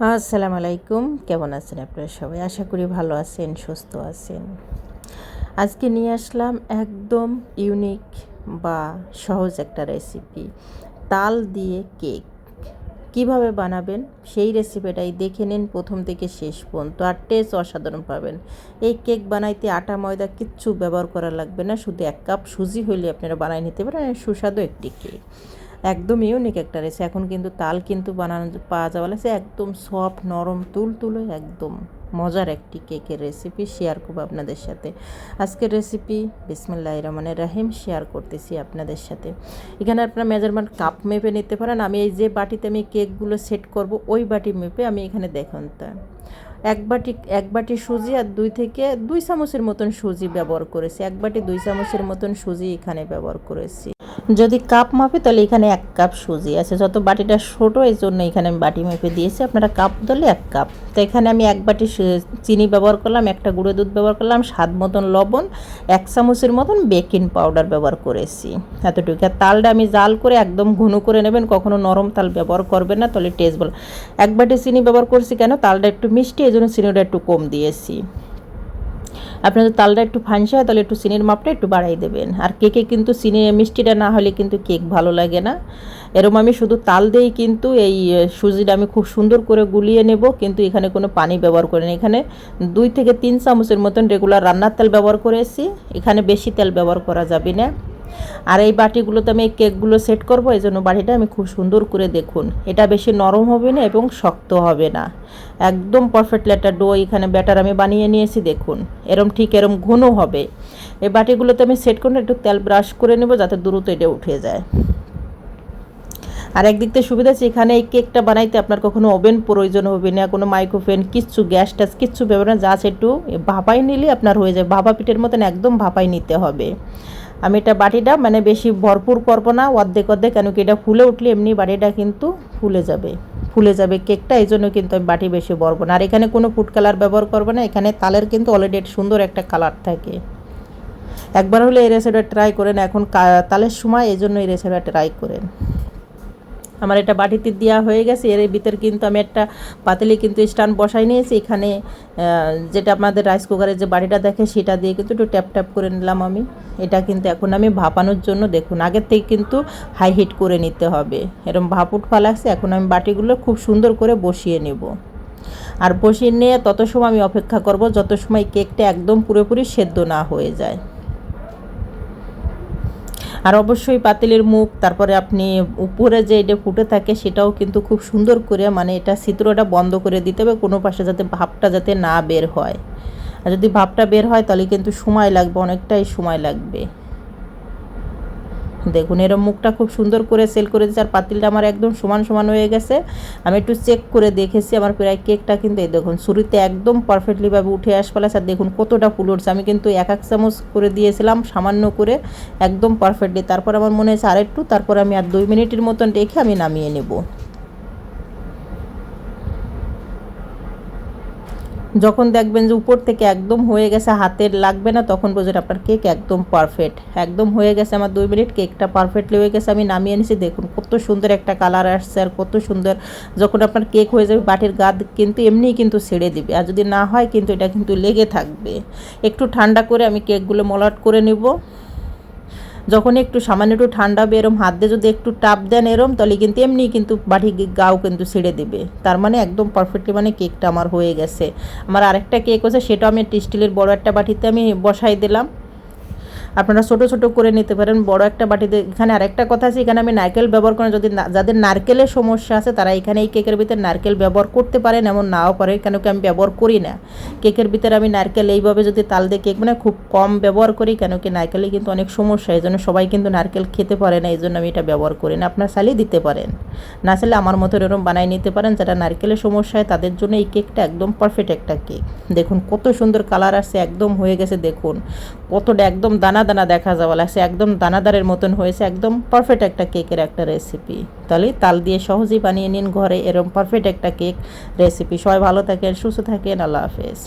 আসসালামু আলাইকুম। কেমন আছেন আপনারা সবাই? আশা করি ভালো আছেন, সুস্থ আছেন। আজকে নিয়ে আসলাম একদম ইউনিক বা সহজ একটা রেসিপি। তাল দিয়ে কেক। কীভাবে বানাবেন? সেই রেসিপিটাই দেখে নিন প্রথম থেকে শেষ পর্যন্ত। আর টেস্ট অসাধারণ পাবেন। এই কেক বানাইতে আটা, ময়দা কিচ্ছু ব্যবহার করা লাগবে না। শুধু এক কাপ সুজি হইলে আপনারা বানাই নিতে পারেন। সুস্বাদু একটি কেক। একদম ইউনিক একটা রেসি এখন কিন্তু তাল কিন্তু বানানো পাওয়া যাওয়া লাগছে একদম সফট নরম তুল তুলে একদম মজার একটি কেকের রেসিপি শেয়ার করব আপনাদের সাথে। আজকের রেসিপি বিসমুল্লাহ রহমান রাহিম শেয়ার করতেছি আপনাদের সাথে। এখানে আপনার মেজারমেন্ট কাপ মেপে নিতে পারেন। আমি এই যে বাটিতে আমি কেকগুলো সেট করব, ওই বাটি মেপে আমি এখানে দেখুন তা। এক বাটি এক বাটি সুজি আর দুই থেকে দুই চামচের মতন সুজি ব্যবহার করেছি। এক বাটি দুই চামচের মতন সুজি এখানে ব্যবহার করেছি। যদি কাপ মাপে, তাহলে এখানে এক কাপ সুজি আছে। যত বাটিটা ছোটো, এই জন্য এখানে আমি বাটি মেপে দিয়েছি। আপনারা কাপ দলে এক কাপ তো এখানে আমি এক বাটি চিনি ব্যবহার করলাম, একটা গুঁড়ো দুধ ব্যবহার করলাম, স্বাদ মতন লবণ, এক চামচের মতন বেকিং পাউডার ব্যবহার করেছি। এতটুকু। আর তালটা আমি জাল করে একদম ঘন করে নেবেন, কখনো নরম তাল ব্যবহার করবেন না, তাহলে টেস্ট বল এক বাটি চিনি ব্যবহার করছি কেন? তালটা একটু মিষ্টি, এই জন্য চিনিটা একটু কম দিয়েছি। আপনাদের তালটা একটু ফাঁসা হয়, তাহলে একটু চিনির মাপটা একটু বাড়াই দেবেন। আর কেকে কিন্তু চিনি মিষ্টিটা না হলে কিন্তু কেক ভালো লাগে না। এরম আমি শুধু তাল দিয়েই কিন্তু এই সুজিটা আমি খুব সুন্দর করে গুলিয়ে নেব, কিন্তু এখানে কোনো পানি ব্যবহার করিনি এখানে দুই থেকে তিন চামচের মতন রেগুলার রান্নার তেল ব্যবহার করেছি। এখানে বেশি তেল ব্যবহার করা যাবে না। আর এই বাটিগুলোতে আমি কেকগুলো সেট করব, এই জন্য বাটিটা আমি খুব সুন্দর করে দেখুন। এটা বেশি নরম হবে না এবং শক্ত হবে না। একদম পারফেক্টলি একটা ডো এখানে ব্যাটার আমি বানিয়ে নিয়েছি, দেখুন। এরম ঠিক এরম ঘন হবে। এই বাটিগুলোতে আমি সেট করে একটু তেল ব্রাশ করে নেব, যাতে দ্রুত এটা উঠে যায়। আর একদিক থেকে সুবিধা আছে এখানে এই কেকটা বানাইতে আপনার কখনো ওভেন প্রয়োজন হবে না, কোনো মাইক্রোফেন কিচ্ছু গ্যাস ট্যাস, কিচ্ছু ব্যবহার না যা একটু ভাপাই নিলে আপনার হয়ে যায় ভাপা পিঠের মতন একদম ভাপাই নিতে হবে। আমি এটা বাটিটা মানে বেশি ভরপুর করব না, অর্ধেক অর্ধেক, কেন কি এটা ফুলে উঠলে এমনি বাটিটা কিন্তু ফুলে যাবে ফুলে যাবে কেকটা, এই জন্য কিন্তু আমি বাটি বেশি ভরবো না। আর এখানে কোনো ফুড কালার ব্যবহার করব না, এখানে তালের কিন্তু অলরেডি সুন্দর একটা কালার থাকে। একবার হলে এই রেসিপিটা ট্রাই করেন, এখন তালের সময়, এই জন্য এই রেসিপিটা ট্রাই করেন। আমার এটা বাটিতে দেওয়া হয়ে গেছে, এর ভিতর কিন্তু আমি একটা পাতিলে কিন্তু স্ট্যান্ড বসাই নিয়েছি। এখানে যেটা আপনাদের রাইস কুকারের যে বাটিটা দেখে সেটা দিয়ে কিন্তু একটু ট্যাপ ট্যাপ করে নিলাম আমি। এটা কিন্তু এখন আমি ভাপানোর জন্য দেখুন আগের থেকে কিন্তু হাই হিট করে নিতে হবে। এরকম ভাপ উঠফা লাগছে, এখন আমি বাটিগুলো খুব সুন্দর করে বসিয়ে নেব। আর বসিয়ে নিয়ে তত সময় আমি অপেক্ষা করব, যত সময় কেকটা একদম পুরোপুরি সেদ্ধ না হয়ে যায়। আর অবশ্যই পাতিলের মুখ, তারপরে আপনি উপরে যে এটা ফুটে থাকে সেটাও কিন্তু খুব সুন্দর করে মানে এটা চিত্রটা বন্ধ করে দিতে হবে, কোনো পাশে যাতে ভাবটা যাতে না বের হয়। আর যদি ভাবটা বের হয় তাহলে কিন্তু সময় লাগবে, অনেকটাই সময় লাগবে। দেখুন, এরম মুখটা খুব সুন্দর করে সেল করে দিয়েছে আর পাতিলটা আমার একদম সমান সমান হয়ে গেছে। আমি একটু চেক করে দেখেছি, আমার প্রায় কেকটা কিন্তু এই দেখুন শুরুতে একদম পারফেক্টলিভাবে উঠে আসপালা আর দেখুন কতটা ফুল উঠছে। আমি কিন্তু এক এক চামচ করে দিয়েছিলাম, সামান্য করে, একদম পারফেক্টলি তারপর আমার মনে হয়েছে আর একটু তারপর আমি আর দুই মিনিটের মতন রেখে আমি নামিয়ে নেব। যখন দেখবেন যে উপর থেকে একদম হয়ে গেছে, হাতের লাগবে না, তখন বুঝবেন আপনার কেক একদম পারফেক্ট একদম হয়ে গেছে, আমার দুই মিনিট কেকটা পারফেক্টলি হয়ে গেছে, আমি নামিয়ে নিছি দেখুন, কত সুন্দর একটা কালার আসছে আর কত সুন্দর যখন আপনার কেক হয়ে যাবে, বাটির গাদ কিন্তু এমনিই কিন্তু ছেড়ে দিবে। আর যদি না হয়, কিন্তু এটা কিন্তু লেগে থাকবে। একটু ঠান্ডা করে আমি কেকগুলো মলাট করে নেব। যখন একটু সামান্য একটু ঠান্ডা হবে এরম হাত দিয়ে যদি একটু টাপ দেন এরম, তাহলে কিন্তু এমনি কিন্তু বাটি গাও কিন্তু ছেড়ে দেবে। তার মানে একদম পারফেক্টলি মানে কেকটা আমার হয়ে গেছে। আমার আরেকটা কেক হচ্ছে সেটা আমি স্টিলের বড় একটা বাটিতে আমি বসাই দিলাম। আপনারা ছোটো ছোটো করে নিতে পারেন, বড় একটা বাটিতে এখানে আরেকটা কথা আছে, এখানে আমি নারকেল ব্যবহার করেন যদি যাদের নারকেলের সমস্যা আছে, তারা এখানে এই কেকের ভিতরে নারকেল ব্যবহার করতে পারেন, এমন নাও পারে, কেন কি আমি ব্যবহার করি না। কেকের ভিতরে আমি নারকেল এইভাবে যদি তাল দিয়ে কেক মানে খুব কম ব্যবহার করি, কেন কি নারকেলে কিন্তু অনেক সমস্যা, এই জন্য সবাই কিন্তু নারকেল খেতে পারে না, এই জন্য আমি এটা ব্যবহার করি না। আপনার চালিয়ে দিতে পারেন। না চাইলে আমার মতো এরকম বানাই নিতে পারেন, যারা নারকেলের সমস্যা হয়, তাদের জন্য এই কেকটা একদম পারফেক্ট একটা কেক। দেখুন, কত সুন্দর কালার আসছে, একদম হয়ে গেছে, দেখুন। কতটা একদম দানা দানা দেখা যাওয়া লাগছে একদম দানাদারের মতন হয়েছে, একদম পারফেক্ট একটা কেকের একটা রেসিপি তাহলে তাল দিয়ে সহজেই বানিয়ে নিন ঘরে এরকম পারফেক্ট একটা কেক রেসিপি সবাই ভালো থাকেন, সুস্থ থাকেন, আল্লাহ হাফেজ।